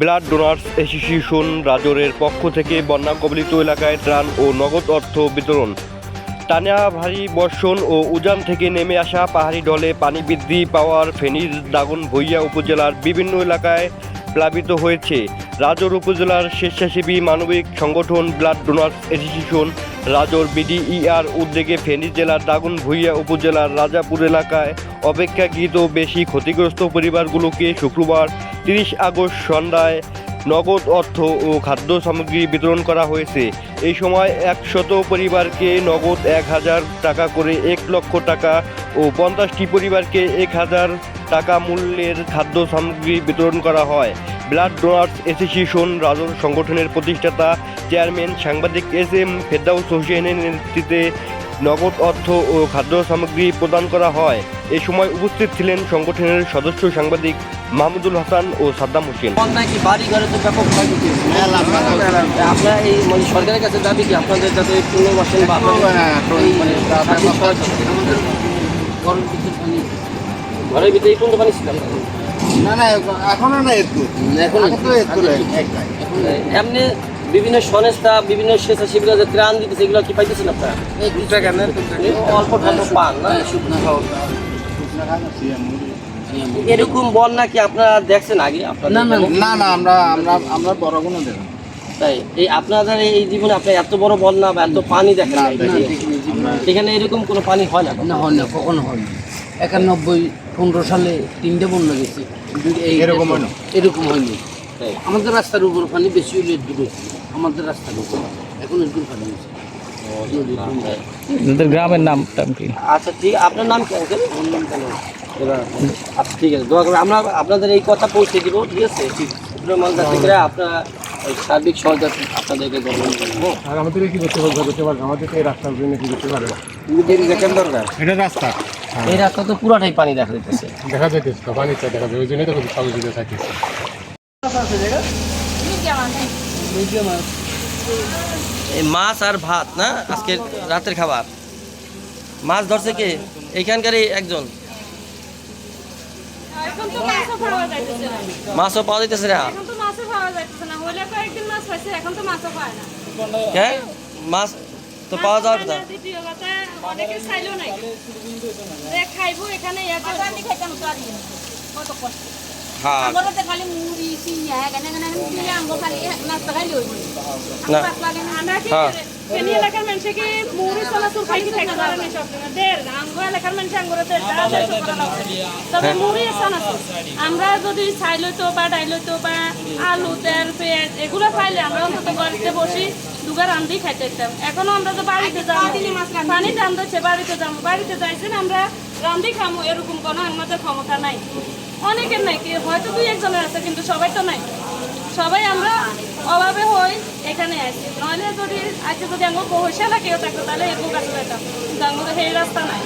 Blood donors association রাজরের পক্ষ থেকে বন্যা কবলিত এলাকায় ত্রাণ ও নগদ অর্থ বিতরণ। টানা ভারী বর্ষণ ও উজান থেকে নেমে আসা পাহাড়ি ঢলে পানি বৃদ্ধি পাওয়ার ফেনীর দাগন ভুইয়া উপজেলার বিভিন্ন এলাকায় প্লাবিত হয়েছে। রাজর উপজেলার স্বেচ্ছাসেবী মানবিক সংগঠন ব্লাড ডোনার্স অ্যাসোসিয়েশন রাজর বিডিইআর উদ্যোগে ফেনী জেলার দাগন ভুইয়া উপজেলার রাজাপুর এলাকায় অপেক্ষাকৃত বেশি ক্ষতিগ্রস্ত পরিবারগুলোকে শুক্রবার তিরিশ আগস্ট সন্ধ্যায় নগদ অর্থ ও খাদ্য সামগ্রী বিতরণ করা হয়েছে। এই সময় একশত পরিবারকে নগদ এক হাজার টাকা করে এক লক্ষ টাকা ও পঞ্চাশটি পরিবারকে এক হাজার টাকা মূল্যের খাদ্য সামগ্রী বিতরণ করা হয়। ব্লাড ডোনার্স অ্যাসোসিয়েশন রাজর সংগঠনের প্রতিষ্ঠাতা চেয়ারম্যান সাংবাদিক এস এম ফেরদাউস হোসেনের নেতৃত্বে নগদ অর্থ ও খাদ্য সামগ্রী প্রদান করা হয় এ সময় উপস্থিত ছিলেন সংগঠনের সদস্য সাংবাদিক মাহমুদুল হাসান ও সাদ্দাম হোসেন বন্যায় বাড়ি ঘরে তো ব্যাপক ক্ষয়ক্ষতি আপনারা এই মানে সরকারের কাছে দাবি কি আপনাদের যাতে পুনর্বাসন বা মানে ঘরের ভিতরে এই পর্যন্ত পানি ছিল? না না এখনও না একটু এখন এখন তো একটু এমনি বিভিন্ন সংস্থা বিভিন্ন স্বেচ্ছাসেবীরা যে ত্রাণ দিতেছে এগুলো কি পাইতেছেন আপনারা? অল্প অল্প পান না? এরকম বন্যা কি আপনারা দেখছেন আগে? এখানে? না না আমরা আমরা আমরা বড় কোনো দেব তাই এই আপনাদের এই জীবনে আপনার এত বড় বন্যা বা এত পানি দেখেন এখানে এরকম কোনো পানি হয় না? না হয় না কখনো হয় না। একানব্বই পনেরো সালে তিনটে বন্যা গেছে। এরকম হয় এরকম হয়নি। তাই। আমাদের রাস্তার উপর পানি বেশি হলে দূর আমাদের রাস্তার উপর। এখন একটু পানি আপনাদের গ্রামের নাম কি? আচ্ছা ঠিক আপনার নাম কি আঙ্কেল? এবার আচ্ছা ঠিক আছে দোয়া করে আমরা আপনাদের এই কথা পৌঁছে দিব ঠিক আছে? আপনারা সার্বিক সহযোগিতা আপনাদেরকে গ্রহণ করব আর আমাদের কি করতে পারবে আমাদের এই রাস্তার জন্য কি করতে পারবে? এটা রাস্তা। এই রাস্তা তো পুরাটাই পানি দেখা দিতেছে দেখা যাইতেছে তো পানিটা দেখা যায়। ওই জন্যই তো সহযোগিতা থাকতেছে এই মাছ আর ভাত না? আজকে রাতের খাবার। মাছ ধরছে কে? এইখানকারই একজন। মাছও পাওয়া যাইতেছে না। মাছও পাওয়া যাইতেছে না। এখন তো মাছও পাওয়া না। মাছ তো পাওয়া যাওয়ার কথা? দ্বিতীয় কথা অনেকে চাইলো নাই। যে খাইবো এখানে আমি খাইতাম পারি কত কষ্ট। হ্যাঁ। ফেনী এলাকার মানুষে কি মুড়ি চলাচল খাই কি থাকতে পারে না সবসময় দের আমগো এলাকার মানুষ আঙ্গুরে দের তবে মুড়ি চানাচুর আমরা যদি ছাই লইতো বা ডাই লইতো বা আলু তেল পেঁয়াজ এগুলো খাইলে আমরা অন্তত বাড়িতে বসি দুগা রান্ধি খাইতে ইতাম এখনও আমরা তো বাড়িতে যাব। পানি দাম দিচ্ছে বাড়িতে যাব। বাড়িতে যাইছেন আমরা রান্ধি খামো এরকম কোনো আমাদের ক্ষমতা নাই। অনেকের নাই কি হয়তো দুই একজনের আছে কিন্তু সবাই তো নাই। সবাই আমরা নইলে যদি আজকে যদি আমার পয়সা লাগে থাকতো তাহলে একো যেতাম কিন্তু আমাদের সেই রাস্তা নাই।